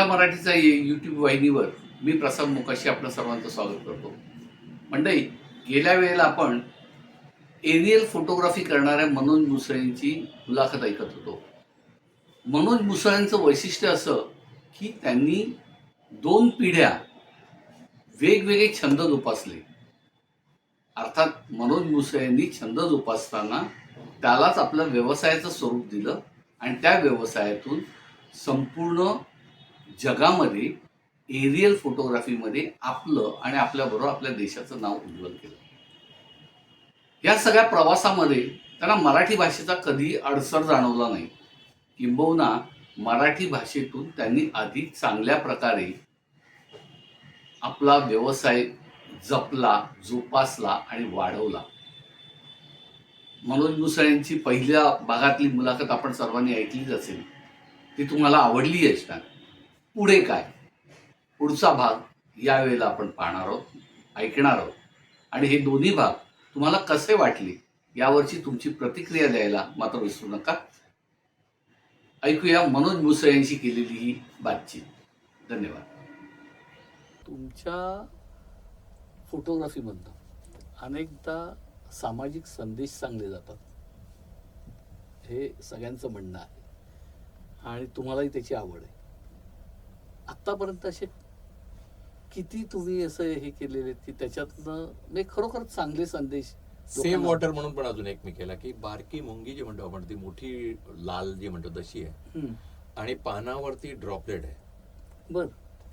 यंदा मराठीचा यूट्यूब वाहिनीवर मी प्रसाद मुकाशी आपलं सर्वांचं स्वागत करतो. मंडळी गेल्या वेळेला आपण एरियल फोटोग्राफी करणाऱ्या मनोज मुसळेंची मुलाखत ऐकत होतो. मनोज मुसळेंचं वैशिष्ट्य असं की त्यांनी दोन पिढ्या वेगवेगळे छंद जोपासले. अर्थात मनोज मुसळेंनी छंद जोपासताना त्यालाच आपलं व्यवसायाचं स्वरूप दिलं आणि त्या व्यवसायातून संपूर्ण जगामध्ये एरियल फोटोग्राफीमध्ये आपलं आणि आपल्याबरोबर आपल्या देशाचं नाव उज्ज्वल केलं. या सगळ्या प्रवासामध्ये त्यांना मराठी भाषेचा कधी अडसर जाणवला नाही. किंबहुना मराठी भाषेतून त्यांनी अधिक चांगल्या प्रकारे आपला व्यवसाय जपला जोपासला आणि वाढवला. मनोज मुसळेंची पहिल्या भागातली मुलाखत आपण सर्वांनी ऐकलीच असेल. ती तुम्हाला आवडली असणार पुढे काय? पुढचा भाग यावेळेला आपण पाहणार आहोत ऐकणार आहोत. आणि हे दोन्ही भाग तुम्हाला कसे वाटले यावरची तुमची प्रतिक्रिया द्यायला मात्र विसरू नका. ऐकूया मनोज मुसळे यांशी केलेली ही बातचीत. धन्यवाद. तुमच्या फोटोग्राफीमधनं अनेकदा सामाजिक संदेश सांगले जातात. हे सगळ्यांचं म्हणणं आहे. आणि तुम्हालाही त्याची आवड आहे. आत्तापर्यंत असे किती तुम्ही असं हे केलेले की त्याच्यातनं म्हणजे खरोखर चांगले संदेश सेम वॉटर म्हणून पण अजून एक मी केला की बारकी मुंगी जी म्हणतो आपण ती मोठी लाल जी म्हणतो तशी आहे. आणि पानावरती ड्रॉपलेट आहे. बर.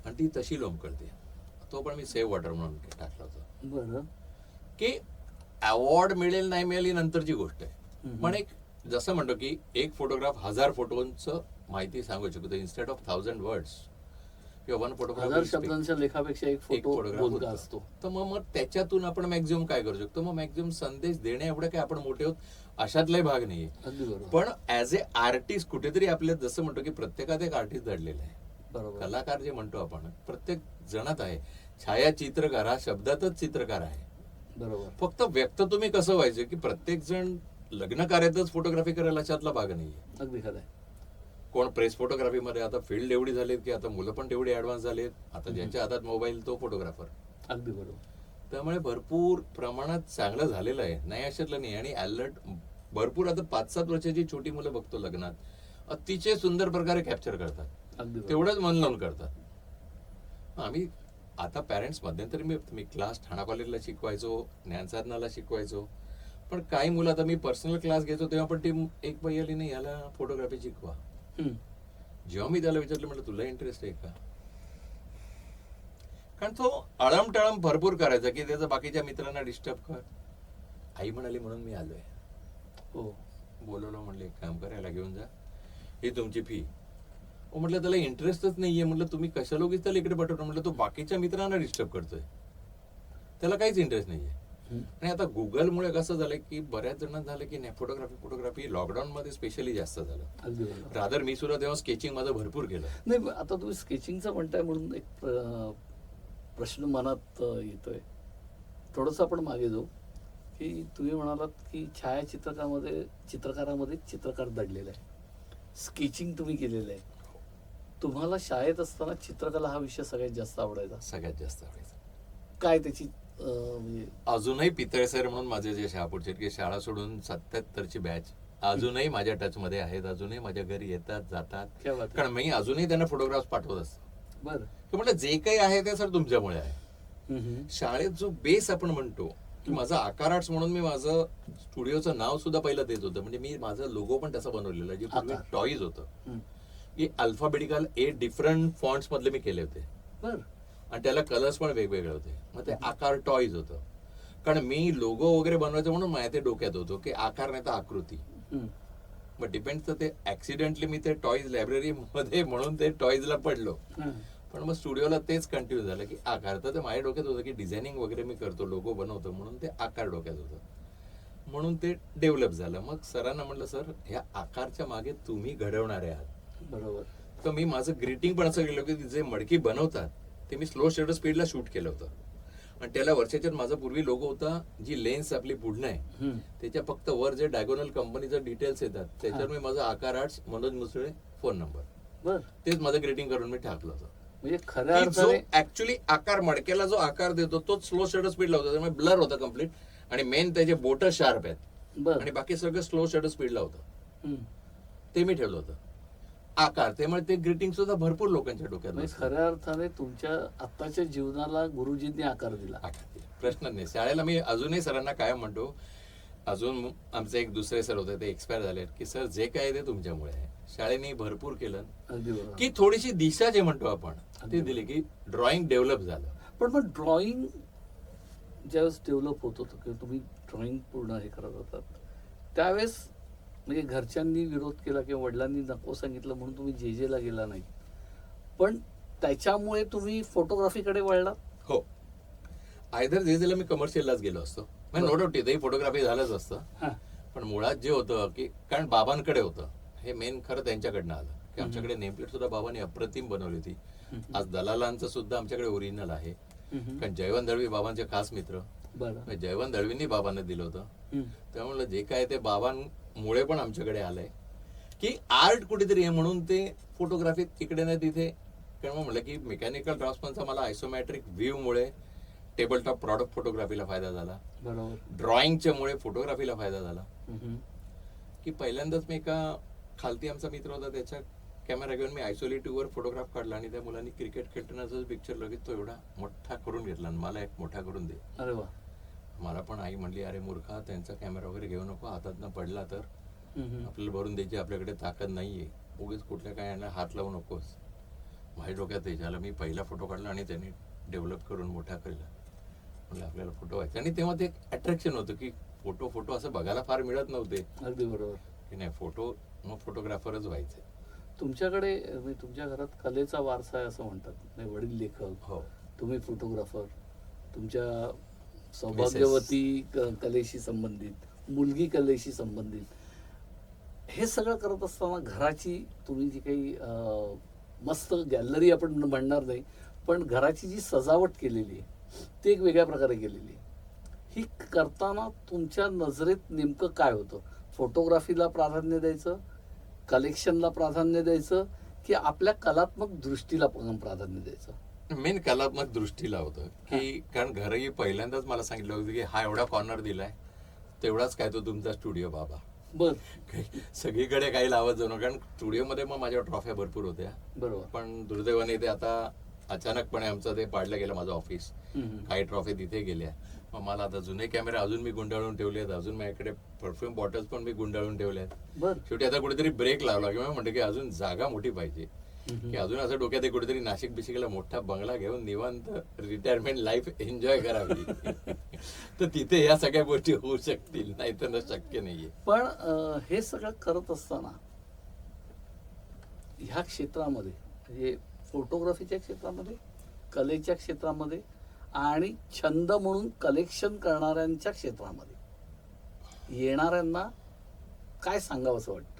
आणि ती तशी लोंबकळते. तो पण मी सेव्ह वॉटर म्हणून टाकला होता. बर. की अवॉर्ड मिळेल नाही मिळेल ही नंतरची गोष्ट आहे. पण एक जसं म्हणतो की एक फोटोग्राफ हजार फोटोंचं माहिती सांगू शकतो इन्स्टेड ऑफ थाउजंड वर्ड्स किंवा वन हजार शब्दांच्या लेखापेक्षा एक एक फोटो photograph बोलका होता. असतो. तर मग मग त्याच्यातून आपण मॅक्झिमम काय करू शकतो? मग मॅक्झिमम संदेश देणे एवढं काय आपण मोठे होत? अशातलाही भाग नाहीये. अगदी बरोबर. पण ऍज ए आर्टिस्ट कुठेतरी आपल्या जसं म्हणतो की प्रत्येकात एक आर्टिस्ट दडलेला आहे. बरोबर. कलाकार जे म्हणतो आपण प्रत्येक जणात आहे. छायाचित्रकार हा शब्दातच चित्रकार आहे. बरोबर. फक्त व्यक्त तुम्ही कसं व्हायचं की प्रत्येक जण लग्न कार्यातच फोटोग्राफी करायला अशातला भाग नाहीये. अगदी खरं आहे. कोण प्रेस फोटोग्राफीमध्ये आता फील्ड एवढी झालीत की आता मुलं पण तेवढी ऍडव्हान्स झालीत. आता ज्यांच्या हातात मोबाईल तो फोटोग्राफर अगदी बरोबर. त्यामुळे भरपूर प्रमाणात चांगलं झालेलं आहे. नाही अशातलं नाही. आणि अलर्ट भरपूर आता पाच सात वर्षाची छोटी मुलं बघतो लग्नात. अतिशय सुंदर प्रकारे कॅप्चर करतात. तेवढंच मन लावून करतात आम्ही आता पॅरेंट्स मध्यंतरी मी मी क्लास ठाणा कॉलेजला शिकवायचो ज्ञानसाधनाला शिकवायचो. पण काही मुलं आता मी पर्सनल क्लास घेतो तेव्हा पण ती एक बाई आली नाही याला फोटोग्राफी शिकवा. जेव्हा मी त्याला विचारलं म्हटलं तुला इंटरेस्ट आहे का? कारण तो अळमटळम भरपूर करायचा की त्याचा बाकीच्या मित्रांना डिस्टर्ब कर. आई म्हणाली म्हणून मी आलोय. हो. बोलवलं म्हणले एक काम करायला घेऊन जा. ही तुमची फी हो म्हटलं त्याला इंटरेस्टच नाहीये. म्हटलं तुम्ही कशा लोकीच त्याला इकडे पाठवलं म्हटलं तो बाकीच्या मित्रांना डिस्टर्ब करतोय. त्याला काहीच इंटरेस्ट नाहीये. आणि आता गुगलमुळे कसं झालं की बऱ्याच जणांना झालं की नाही फोटोग्राफी फोटोग्राफी लॉकडाऊन मध्ये स्पेशली जास्त झालं. रादर मी सुद्धा तेव्हा स्केचिंग माझं भरपूर केलं. नाही आता तुम्ही स्केचिंगचं म्हणताय म्हणून एक प्र- प्रश्न मनात येतोय. थोडंसं आपण मागे जाऊ की तुम्ही म्हणालात की छायाचित्रकामध्ये चित्रकारामध्ये चित्रकार दडलेला आहे. स्केचिंग तुम्ही केलेलं आहे. तुम्हाला शाळेत असताना चित्रकला हा विषय सगळ्यात जास्त आवडायचा. सगळ्यात जास्त आवडायचं. काय त्याची अजूनही पितळे सर म्हणून माझे जे शहापूरचे की शाळा सोडून सत्याहत्तरची बॅच अजूनही माझ्या टच मध्ये आहेत अजूनही माझ्या घरी येतात जातात क्या बात आहे. कारण मी अजूनही त्यांना फोटोग्राफ पाठवत असतो बरं म्हटलं जे काही आहे ते सर तुमच्यामुळे आहे. शाळेत जो बेस आपण म्हणतो की माझं आकार आर्ट्स म्हणून मी माझं स्टुडिओचं नाव सुद्धा पहिलं देत होतं म्हणजे मी माझं लोगो पण तसा बनवलेला जे पूर्वी. टॉईज होतं. की अल्फाबेटिकल एट डिफरंट फॉन्ट्स मधले मी केले होते बरं आणि त्याला कलर्स पण वेगवेगळे होते. मग ते आकार टॉईज होतं. कारण मी लोगो वगैरे बनवायचं म्हणून माझ्या ते डोक्यात होतो की आकार नाही तर आकृती. मग डिपेंड तर ते ऍक्सिडेंटली मी ते टॉईज लायब्ररी मध्ये म्हणून ते टॉईजला पडलो. पण मग स्टुडिओला तेच कंटिन्यू झालं की आकार. तर ते माझ्या डोक्यात होतं की डिझायनिंग वगैरे मी करतो लोगो बनवतो म्हणून ते आकार डोक्यात होतं. म्हणून ते डेव्हलप झालं. मग सरांना म्हटलं सर ह्या आकारच्या मागे तुम्ही घडवणारे आहात. बरोबर. तर मी माझं ग्रीटिंग पण असं केलं की जे मडकी बनवतात ते मी स्लो शटर स्पीडला शूट केलं होतं. आणि त्याला वर्षाच्यात माझा पूर्वी लोगो होता जी लेन्स आपली पुढणं आहे. त्याच्या फक्त वर जे डायगोनल कंपनीचं डिटेल्स येतात त्याच्यावर मी माझा Aakar arts Manoj Musale phone number बर. तेच माझं ग्रेटिंग करून मी टाकलं होतं. म्हणजे जो ऍक्च्युली आकार मडक्याला जो आकार देतो तोच स्लो शटर स्पीड लावतो त्यामुळे ब्लर होतं कंप्लीट आणि मेन त्याचे बोट शार्प आहेत. आणि बाकी सगळं स्लो शटर स्पीडला होतं. ते मी ठेवलं होतं. आकार त्यामुळे ते ग्रीटिंग सुद्धा भरपूर लोकांच्या डोक्यात म्हणजे. खऱ्या अर्थाने तुमच्या आत्ताच्या जीवनाला गुरुजींनी आकार दिला. प्रश्नच नाही. शाळेला मी अजूनही सरांना काय म्हणतो अजून आमचे एक दुसरे सर होते ते एक्सपायर झाले की सर जे काय ते तुमच्यामुळे आहे. शाळेने भरपूर केलं. की थोडीशी दिशा जे म्हणतो आपण ती दिली की ड्रॉइंग डेव्हलप झालं. पण मग ड्रॉइंग ज्यावेळेस डेव्हलप होत होतं किंवा तुम्ही ड्रॉइंग पूर्ण हे करत होतात त्यावेळेस म्हणजे घरच्यांनी विरोध केला किंवा वडिलांनी नको सांगितलं म्हणून तुम्ही जे जेला गेला नाही. पण त्याच्यामुळे तुम्ही फोटोग्राफीकडे वळलात? हो. आयदर जे मी कमर्शियललाच गेलो असतो. नो डाऊट तिथेही फोटोग्राफी झालंच असतं. पण मुळात जे होतं की कारण बाबांकडे होतं. हे मेन खरं त्यांच्याकडनं आलं. की आमच्याकडे नेमप्लेट सुद्धा बाबांनी अप्रतिम बनवली होती. आज दलालांचं सुद्धा आमच्याकडे ओरिजिनल आहे. कारण जयवंत दळवी बाबांचे खास मित्र. जयवंत दळवींनी बाबांना दिलं होतं. त्यामुळे जे काय ते बाबांमुळे पण आमच्याकडे आलंय. की आर्ट कुठेतरी आहे म्हणून ते फोटोग्राफीत इकडे नाही तिथे. कारण मग म्हटलं की मेकॅनिकल ड्राफ्टमनचा मला आयसोमॅट्रिक व्ह्यूमुळे टेबल टॉप प्रॉडक्ट फोटोग्राफीला फायदा झाला. ड्रॉइंगच्या मुळे फोटोग्राफीला फायदा झाला. की पहिल्यांदाच मी एका खालती आमचा मित्र होता त्याच्या कॅमेरा घेऊन मी आयसोलेटिव्हवर फोटोग्राफ काढला आणि त्या मुलांनी क्रिकेट खेळतानाच पिक्चर लगेच तो एवढा मोठा करून घेतला आणि मला एक मोठा करून दे. अरे वा. मला पण आई म्हणली अरे मूर्खा त्यांचा कॅमेरा वगैरे घेऊ नको हातातनं पडला तर. आपल्याला भरून द्यायची आपल्याकडे ताकद नाहीये. उगीच कुठल्या काय यांना हात लावू नकोस. माझ्या डोक्यात ते झालं मी पहिला फोटो काढला आणि त्यांनी डेव्हलप करून मोठा केला. म्हणलं आपल्याला फोटो व्हायचे. आणि तेव्हा ते एक अट्रॅक्शन होतं की फोटो फोटो असं बघायला फार मिळत नव्हते. अगदी बरोबर. की नाही फोटो मग फोटोग्राफरच व्हायचे. तुमच्याकडे म्हणजे तुमच्या घरात कलेचा वारसा आहे असं म्हणतात. म्हणजे वडील लेखक हो. तुम्ही फोटोग्राफर तुमच्या सौभाग्यवती कलेशी संबंधित मुलगी कलेशी संबंधित हे सगळं करत असताना घराची तुम्ही जी काही मस्त गॅलरी आपण म्हणणार नाही पण घराची जी सजावट केलेली आहे ती एक वेगळ्या प्रकारे केलेली आहे. ही करताना तुमच्या नजरेत नेमकं काय होतं? फोटोग्राफीला प्राधान्य द्यायचं कलेक्शनला प्राधान्य द्यायचं की आपल्या कलात्मक दृष्टीला पण प्राधान्य द्यायचं? मेन कलात्मक दृष्टीला होतं की कारण घरही पहिल्यांदाच मला सांगितलं होतं की हा एवढा कॉर्नर दिलाय तेवढाच काय तो तुमचा स्टुडिओ बाबा. बर. सगळीकडे काही लावत जाऊ नका कारण स्टुडिओमध्ये मग माझ्या ट्रॉफ्या भरपूर होत्या. बरोबर. पण दुर्दैवाने ते आता अचानकपणे आमचं ते पाडलं गेलं माझं ऑफिस. काही ट्रॉफी तिथे गेल्या. मग मला आता जुने कॅमेरे अजून मी गुंडाळून ठेवले आहेत अजून माझ्याकडे परफ्यूम बॉटल्स पण मी गुंडाळून ठेवले आहेत शेवटी आता कुठेतरी ब्रेक लावला किंवा म्हणतो की अजून जागा मोठी पाहिजे. की अजून असं डोक्यात आहे कुठेतरी नाशिक बिशिकला मोठा बंगला घेऊन निवांत रिटायरमेंट लाईफ एन्जॉय करावी. तर तिथे या सगळ्या गोष्टी होऊ शकतील नाही तर शक्य नाहीये. पण हे सगळं करत असताना ह्या क्षेत्रामध्ये म्हणजे फोटोग्राफीच्या क्षेत्रामध्ये कलेच्या क्षेत्रामध्ये आणि छंद म्हणून कलेक्शन करणाऱ्यांच्या क्षेत्रामध्ये येणाऱ्यांना काय सांगावं असं वाटतं?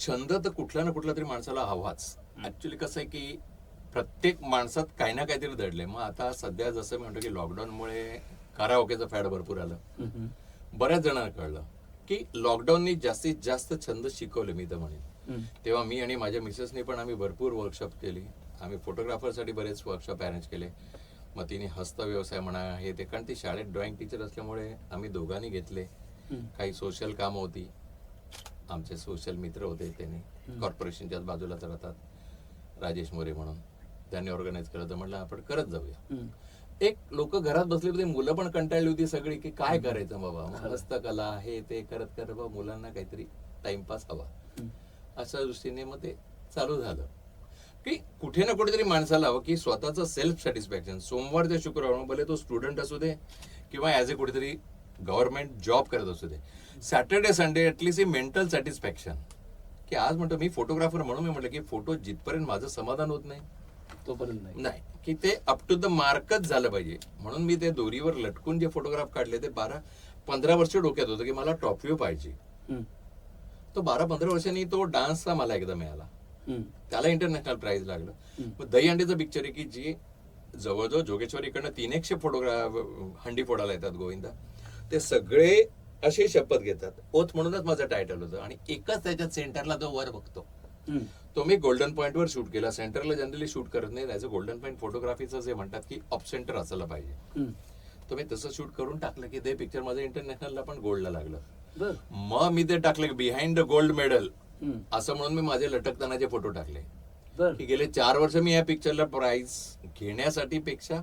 छंद तर कुठल्या ना कुठला तरी माणसाला हवाच. ऍक्च्युली कसं आहे की प्रत्येक माणसात काही ना काहीतरी दडलंय. मग आता सध्या जसं मी म्हणतो की लॉकडाऊनमुळे काराओकेचं फॅड भरपूर आलं. बऱ्याच जणांना कळलं की लॉकडाऊननी जास्तीत जास्त छंद शिकवले मी तर म्हणेन. तेव्हा मी आणि माझ्या मिसेसनी पण आम्ही भरपूर वर्कशॉप केली. आम्ही फोटोग्राफरसाठी बरेच वर्कशॉप अरेंज केले. मग तिने हस्त व्यवसाय म्हणा हे ते कारण ती शाळेत ड्रॉइंग टीचर असल्यामुळे आम्ही दोघांनी घेतले. काही सोशल कामं होती. आमचे सोशल मित्र होते त्यांनी. कॉर्पोरेशनच्याच बाजूलाच राहतात राजेश मोरे म्हणून. त्यांनी ऑर्गनाईज केलं तर म्हटलं आपण करत जाऊया. एक लोक घरात बसले होते मुलं पण कंटाळली होती सगळी की काय करायचं बाबा? हस्तकला हे ते करत करत बाबा मुलांना काहीतरी टाइमपास हवा. अशा दृष्टीने मग ते चालू झालं. की कुठे ना कुठेतरी माणसाला हवं की स्वतःचं सेल्फ सॅटिस्फॅक्शन सोमवार ते शुक्रवार भले तो स्टुडंट असू दे किंवा ॲज ए कुठेतरी गव्हर्नमेंट जॉब करत असू दे. Saturday Sunday at least mental satisfaction की आज म्हणतो मी फोटोग्राफर म्हणून मी म्हटलं की फोटो जिथपर्यंत माझं समाधान होत नाही. तोपर्यंत नाही. की ते अप टू द मार्कच झालं पाहिजे. म्हणून मी ते दोरीवर लटकून जे फोटोग्राफ काढले ते बारा पंधरा वर्ष डोक्यात होतं की मला टॉप व्ह्यू पाहिजे. तो बारा पंधरा वर्षांनी तो डान्सचा मला एकदा मिळाला. त्याला इंटरनॅशनल प्राइज लागलं. मग दही अंडीचं पिक्चर आहे की जी जवळजवळ जोगेश्वरी इकडनं तीन एकशे फोटोग्राफ हंडी फोडायला येतात गोविंदा. ते सगळे अशी शपथ घेतात. ओत म्हणूनच माझं टायटल होतं. आणि एकच त्याच्यात सेंटरला जो वर बघतो. तो मी गोल्डन पॉईंटवर शूट केला. सेंटरला जनरली शूट करत नाही. त्याचं गोल्डन पॉईंट फोटोग्राफीचं जे म्हणतात की ऑफ सेंटर असायला पाहिजे. तर मी तसं शूट करून टाकलं की ते पिक्चर माझं इंटरनॅशनलला पण गोल्डला लागलं. मग मी ते टाकलं की बिहाइंड द गोल्ड मेडल. असं म्हणून मी माझे लटकतानाचे फोटो टाकले. गेले चार वर्ष मी या पिक्चरला प्राइज घेण्यासाठी पेक्षा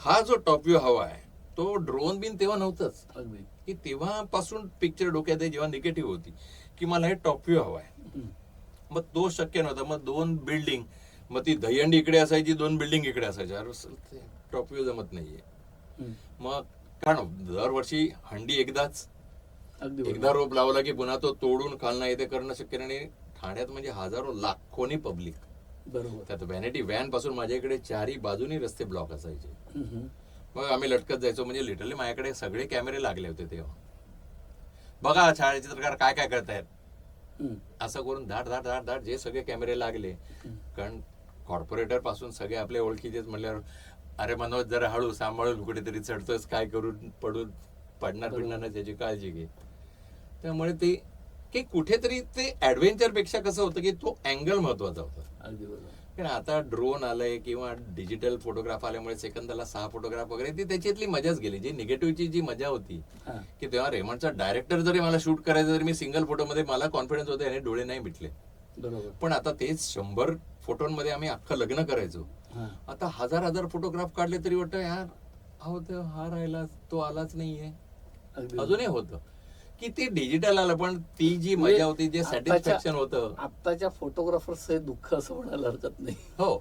हा जो टॉप व्ह्यू हवा आहे तो ड्रोन बिन तेव्हा नव्हतंच. की तेव्हापासून पिक्चर डोक्यात आहे जेव्हा निगेटिव्ह होती. की मला हे टॉप व्ह्यू हवा आहे. मग तो शक्य नव्हता. मग दोन बिल्डिंग मग ती दहीहंडी इकडे असायची दोन बिल्डिंग इकडे असायच्या. टॉप व्ह्यू जमत नाहीये. मग कारण दरवर्षी हंडी एकदाच. एकदा रोप लावला की पुन्हा तो तोडून खालना येते करणं शक्य नाही. ठाण्यात म्हणजे हजारो लाखोनी पब्लिक बरोबर. त्यात व्हॅनिटी व्हॅनपासून माझ्याकडे चारही बाजूनी रस्ते ब्लॉक असायचे. मग आम्ही लटकत जायचो. म्हणजे लिटरली माझ्याकडे सगळे कॅमेरे लागले होते तेव्हा. बघा छायाचित्रकार काय काय करतायत. असं करून धाड धाड धाड धाड जे सगळे कॅमेरे लागले. कारण कॉर्पोरेटरपासून सगळे आपले ओळखीचेच म्हणल्यावर अरे मनोज जरा हळू सांभाळून कुठेतरी चढतोस काय करून पडून पडणार पडणार नाही त्याची काळजी घे. त्यामुळे ते की कुठेतरी ते ऍडव्हेंचरपेक्षा कसं होतं की तो अँगल महत्त्वाचा होता. कारण आता ड्रोन आलंय किंवा डिजिटल फोटोग्राफ आल्यामुळे सेकंदाला सहा फोटोग्राफ वगैरे ती त्याच्यातली मजाच गेली. जी निगेटिव्हची जी मजा होती की तेव्हा रेमंडचा डायरेक्टर जरी मला शूट करायचं तरी मी सिंगल फोटोमध्ये मला कॉन्फिडन्स होते आणि डोळे नाही मिटले. पण आता तेच शंभर फोटोंमध्ये आम्ही अख्खं लग्न करायचो. आता हजार हजार फोटोग्राफ काढले तरी वाटतं यार हा राहिला तो आलाच नाहीये. अजूनही होतं. की ते डिजिटल आलं पण ती जी म्हणजे मजा होती जे सॅटिस्फॅक्शन होतं. आत्ताच्या फोटोग्राफर्स हे दुःख असं म्हणायला हरकत नाही. हो.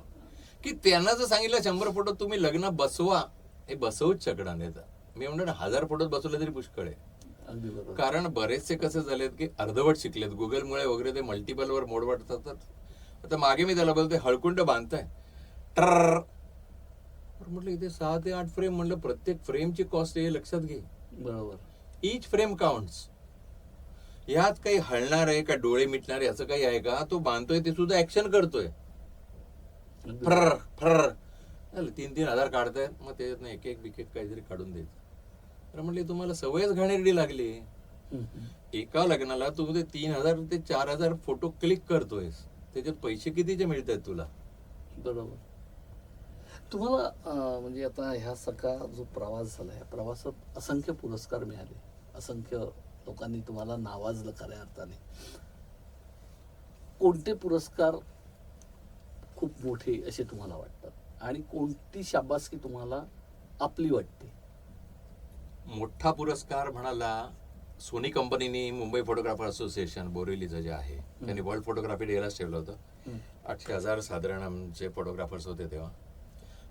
की त्यांना जर सांगितलं शंभर फोटो तुम्ही लग्न बसवा हे बसवूच शकणार नाही मी म्हणतो ना हजार फोटो बसवले तरी पुष्कळ आहे. कारण बरेचसे कसे झालेत की अर्धवट शिकलेत. गुगलमुळे वगैरे ते मल्टिपल वर मोड वाटतात आता मागे मी त्याला बोलते हळकुंड बांधताय. टर म्हटलं इथे सहा ते आठ फ्रेम म्हणलं प्रत्येक फ्रेमची कॉस्ट हे लक्षात घे. बरोबर. इच फ्रेम काउंट्स यात काही हलणार आहे का डोळे मिटणार आहे असं काही आहे का? तो बांधतोय ते सुद्धा ऍक्शन करतोय. फर फर तीन तीन हजार काढतायत मग त्याच्यातनं एक एक बिकेट काहीतरी काढून द्यायचं. तर म्हटले तुम्हाला सवयच घाणेरडी लागली. एका लग्नाला तू ते तीन हजार ते चार हजार फोटो क्लिक करतोयस. त्याच्यात पैसे कितीचे मिळत आहेत तुला? बरोबर. तुम्हाला म्हणजे आता ह्या सगळा जो प्रवास झाला या प्रवासात असंख्य पुरस्कार मिळाले. असंख्य लोकांनी तुम्हाला नावाजलं खऱ्या अर्थाने. कोणते पुरस्कार खूप मोठे असे तुम्हाला वाटतात? आणि कोणती शाबासकी तुम्हाला आपली वाटते? मोठा पुरस्कार म्हणाला सोनी कंपनीने मुंबई फोटोग्राफर असोसिएशन बोरिवलीचं जे आहे त्यांनी वर्ल्ड फोटोग्राफी डेलाच ठेवलं होतं. आठशे हजार साधारण आमचे फोटोग्राफर्स होते तेव्हा.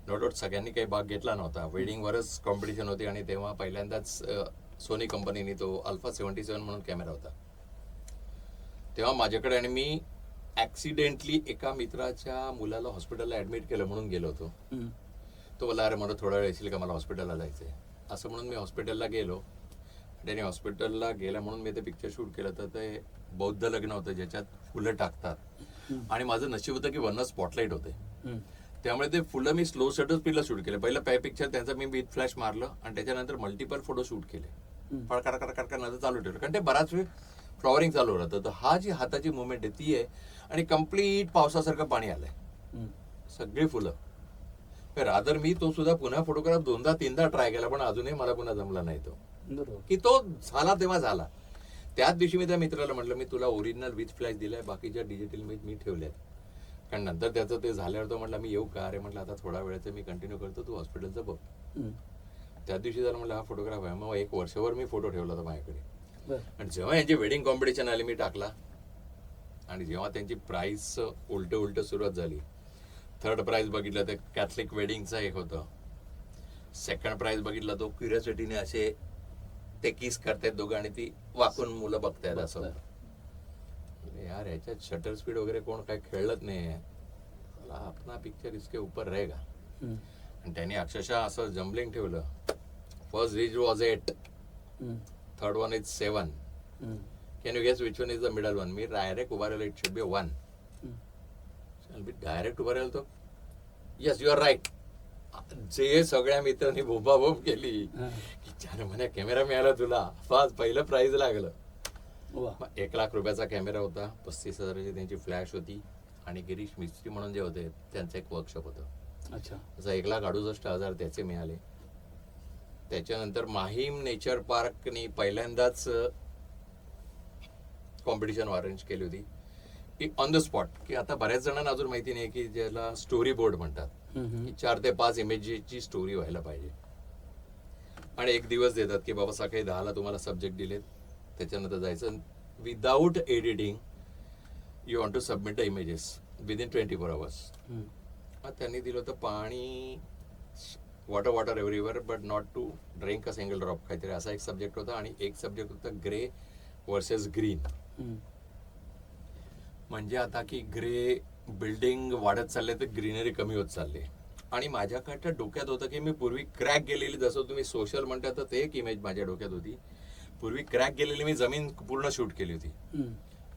नो डाऊट सगळ्यांनी काही भाग घेतला नव्हता. वेडिंगवरच कॉम्पिटिशन होती आणि तेव्हा पहिल्यांदाच सोनी कंपनीने तो अल्फा सेव्हन्टी सेवन म्हणून कॅमेरा होता. तेव्हा माझ्याकडे आणि मी ऍक्सिडेंटली एका मित्राच्या मुलाला हॉस्पिटलला ऍडमिट केलं म्हणून गेलो होतो. तो बोला अरे मला थोडा वेळ येशील का? मला हॉस्पिटलला जायचंय. असं म्हणून मी हॉस्पिटलला गेलो. त्याने हॉस्पिटलला गेला म्हणून मी ते पिक्चर शूट केलं तर ते बौद्ध लग्न होतं ज्याच्यात फुलं टाकतात. आणि माझं नशीब होतं की वरनं स्पॉटलाईट होते. त्यामुळे ते फुलं मी स्लो शटर स्पीडला शूट केलं. पहिलं पॅ पिक्चर त्यांचं मी विथ फ्लॅश मारलं आणि त्याच्यानंतर मल्टिपल फोटो शूट केले. फडकार कर कर चालू ठेवलं. कारण ते बराच वेळ फ्लॉवरिंग चालू राहतं. तर हा जी हाताची मुवमेंट आहे ती आहे. आणि कंप्लीट पावसासारखं पाणी आलंय. सगळी फुलं. रादर मी तो सुद्धा पुन्हा फोटोग्राफ दोनदा तीनदा ट्राय केला पण अजूनही मला पुन्हा जमला नाही तो. की तो झाला तेव्हा झाला. त्याच दिवशी मी त्या मित्राला म्हटलं मी तुला ओरिजिनल विथ फ्लॅश दिलाय बाकीच्या डिजिटल मी मी ठेवल्यात. कारण नंतर त्याचं ते झाल्यावर तो म्हटलं मी येऊ का? अरे म्हटलं आता थोडा वेळाचं मी कंटिन्यू करतो तू हॉस्पिटलचं बघ. त्या दिवशी जर म्हटलं हा फोटोग्राफ आहे मग एक वर्षभर मी फोटो ठेवला होता माझ्याकडे. आणि जेव्हा यांची वेडिंग कॉम्पिटिशन आली मी टाकला. आणि जेव्हा त्यांची प्राईस उलट उलट सुरुवात झाली. थर्ड प्राइज बघितलं ते कॅथलिक वेडिंगचं एक होतं. सेकंड प्राइज बघितलं तो क्युरियोसिटीने असे ते किस करतायत दोघं आणि ती वाकून मुलं बघतायत असं. होतं. यार ह्याच्यात शटर स्पीड वगैरे कोण काय खेळलंच नाही आपला पिक्चर इसके ऊपर रहेगा. आणि त्यांनी अक्षरशः असं जम्बलिंग ठेवलं. First rees was eight. Third one is seven. Can you guess which one is the middle one me direct उभा राहिलो इट शुड बी वन. मी डायरेक्ट उभा राहिलो तो. येस यू आर राईट जे सगळ्या मित्रांनी बोबाबोब केली. की चार महिन्या कॅमेरा मिळाला तुला. फास पहिलं प्राइज लागलं. एक लाख रुपयाचा कॅमेरा होता पस्तीस हजाराची त्यांची फ्लॅश होती. आणि गिरीश मिस्त्री म्हणून जे होते त्यांचं एक वर्कशॉप होतं. अच्छा. असं एक लाख अडुसष्ट हजार त्याचे मिळाले. त्याच्यानंतर माहीम नेचर पार्कनी पहिल्यांदाच कॉम्पिटिशन अरेंज केली होती. की ऑन द स्पॉट की आता बऱ्याच जणांना अजून माहिती नाही की ज्याला स्टोरी बोर्ड म्हणतात. की चार ते पाच इमेजेसची स्टोरी व्हायला पाहिजे. आणि एक दिवस देतात की बाबा सकाळी दहाला तुम्हाला सब्जेक्ट दिलेत. त्याच्यानंतर जायचं. Without editing you want to submit the images within twenty four hours त्यांनी दिलं होतं पाणी water water everywhere but not to drink a single drop काहीतरी असा एक सब्जेक्ट होता आणि एक सब्जेक्ट होता ग्रे वर्सेस ग्रीन. म्हणजे आता की ग्रे बिल्डिंग वाढत चालले तर ग्रीनरी कमी होत चालली आणि माझ्याकडच्या डोक्यात होतं की मी पूर्वी क्रॅक गेलेली जसं तुम्ही सोशल म्हणता तर ते एक इमेज माझ्या डोक्यात होती. पूर्वी क्रॅक गेलेली मी जमीन पूर्ण शूट केली होती.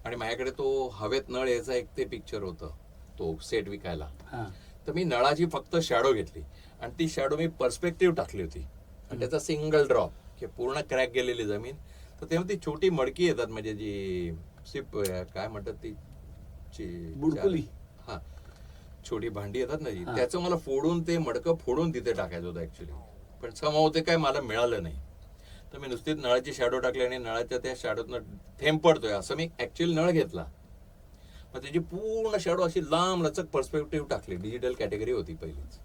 आणि माझ्याकडे तो हवेत नळ याचा एक ते पिक्चर होतं तो सेट विकायला. तर मी नळाची फक्त शॅडो घेतली. आणि ती शॅडो मी पर्स्पेक्टिव्ह टाकली होती. आणि त्याचा सिंगल ड्रॉप की पूर्ण क्रॅक गेलेली जमीन. तर तेव्हा ती छोटी मडकी येतात म्हणजे जी सिप काय म्हणतात ती? ची- बुडकुली. हा. छोटी भांडी येतात ना जी. त्याचं मला फोडून ते मडकं फोडून तिथे टाकायचं होतं ऍक्च्युली पण समाव ते काय मला मिळालं नाही. तर मी नुसतीच नळाची शॅडो टाकली आणि नळाच्या त्या शॅडोतनं थेंब पडतोय. असं मी ऍक्च्युअली नळ घेतला. त्याची पूर्ण शॅडो अशी लांब लचक पर्स्पेक्टिव्ह टाकली. डिजिटल कॅटेगरी होती पहिलीच.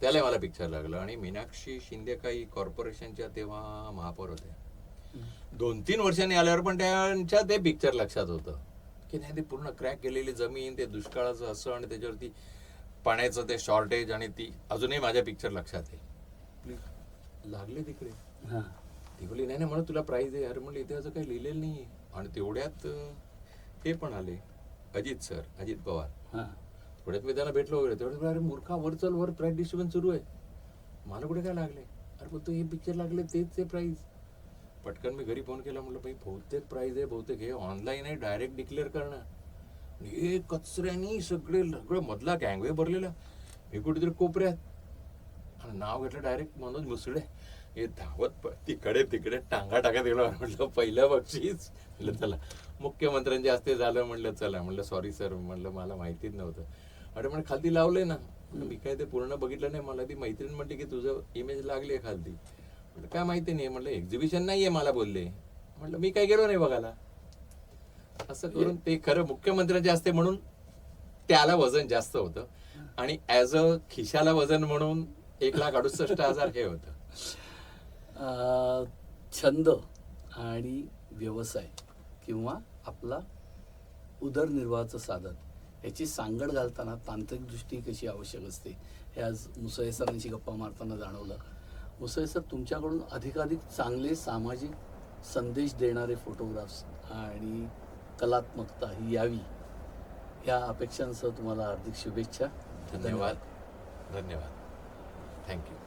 त्याला मला पिक्चर लागलं. आणि मीनाक्षी शिंदे काही कॉर्पोरेशनच्या तेव्हा महापौर होत्या. दोन तीन वर्षांनी आल्यावर पण त्यांच्या ते पिक्चर लक्षात होतं. की नाही ते पूर्ण क्रॅक गेलेली जमीन ते दुष्काळाचं असं आणि त्याच्यावरती पाण्याचं ते शॉर्टेज आणि ती अजूनही माझ्या पिक्चर लक्षात आहे. लागले तिकडे. हा. ती बोलली नाही नाही मला तुला प्राईज आहे अरे म्हणलं इथे असं काही लिहिलेलं नाही आणि तेवढ्यात हे पण आले. अजित सर अजित पवार. हा. थोड्यात मी त्यांना भेटलो वगैरे. तेवढ्यात बोलले, अरे मूर्खा वर चल वर प्राईज डिस्ट्रीब्युशन सुरू आहे. मला कुठे काय लागले? अरे बोलतो हे पिक्चर लागले तेच ते प्राईज पटकन मी घरी फोन केला म्हटलं भाई बहुतेक प्राईज आहे बहुतेक हे ऑनलाईन आहे डायरेक्ट डिक्लेअर करणं हे कचऱ्यानी सगळे सगळं मधला गँगवे भरलेला. मी कुठेतरी कोपऱ्यात. आणि नाव घेतलं डायरेक्ट मनोज मुसळे हे धावत प- तिकडे तिकडे टांगा टाकत गेलो म्हटलं पहिलं बक्षीस. म्हटलं चला. मुख्यमंत्र्यांच्या हस्ते झालं म्हटलं चला. म्हटलं सॉरी सर म्हटलं मला माहितीच नव्हतं. अरे म्हणे खालती लावलंय ना. मी काय ते पूर्ण बघितलं नाही. मला ती मैत्रीण म्हणते की तुझं इमेज लागली आहे खालती. म्हटलं काय माहिती नाही. म्हटलं एक्झिबिशन नाहीये मला बोलले. म्हटलं मी काय गेलो नाही बघायला. असं करून ते खरं मुख्यमंत्र्यांच्या हस्ते म्हणून त्याला वजन जास्त होतं. आणि ऍज अ खिशाला वजन म्हणून एक लाख अडुसष्ट हजार हे होतं. छंद आणि व्यवसाय किंवा आपला उदरनिर्वाहाचं साधन. याची सांगड घालताना तांत्रिक दृष्टी कशी आवश्यक असते हे आज मुसळे सरांशी गप्पा मारताना जाणवलं. मुसळे सर तुमच्याकडून अधिकाधिक चांगले सामाजिक संदेश देणारे फोटोग्राफ्स आणि कलात्मकता ही यावी या अपेक्षांसह तुम्हाला हार्दिक शुभेच्छा. धन्यवाद. धन्यवाद. थँक्यू